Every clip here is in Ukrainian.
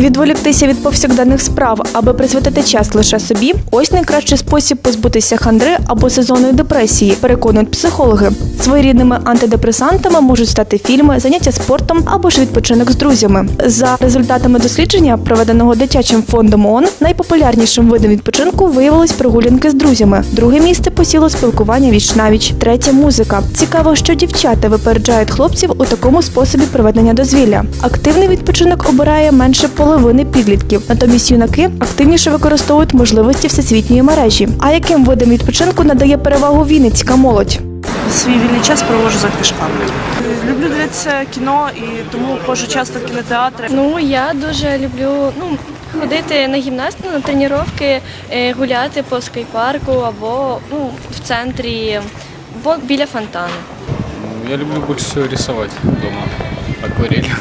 Відволіктися від повсякденних справ, аби присвятити час лише собі ось найкращий спосіб позбутися хандри або сезонної депресії, переконують психологи. Своєрідними антидепресантами можуть стати фільми, заняття спортом або ж відпочинок з друзями. За результатами дослідження, проведеного дитячим фондом ООН, найпопулярнішим видом відпочинку виявилось прогулянки з друзями. Друге місце посіло спілкування віч навіч. Третє музика. Цікаво, що дівчата випереджають хлопців у такому способі проведення дозвілля. Активний відпочинок обирає менше половини підлітків. Натомість юнаки активніше використовують можливості всесвітньої мережі. А яким видам відпочинку надає перевагу Вінницька молодь? Свій вільний час проводжу за книжками. Люблю дивитися кіно і тому ходжу часто в кінотеатри. Ну я дуже люблю ну ходити на гімнастику, на тренування, е, гуляти по скайпарку або ну в центрі, або біля фонтану. Я люблю больше всего рисовать дома акварелью.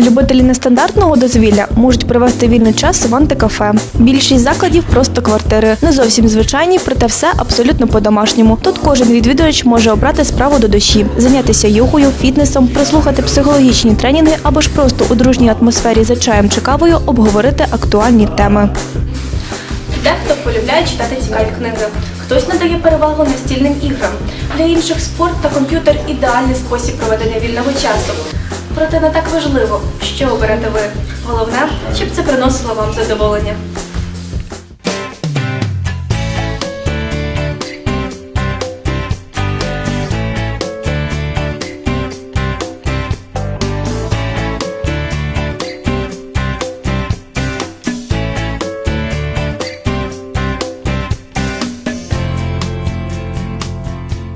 Любителі нестандартного дозвілля можуть провести вільний час в антикафе. Більшість закладів просто квартири, не зовсім звичайні, проте все абсолютно по-домашньому. Тут кожен відвідувач може обрати справу до душі, зайнятися йогою, фітнесом, прослухати психологічні тренінги або ж просто у дружній атмосфері за чаєм чи кавою обговорити актуальні теми. Дехто полюбляє читати цікаві книги, хтось надає перевагу настільним іграм. Для інших спорт та комп'ютер ідеальний спосіб проведення вільного часу. Проте не так важливо, що оберете ви. Головне, щоб це приносило вам задоволення.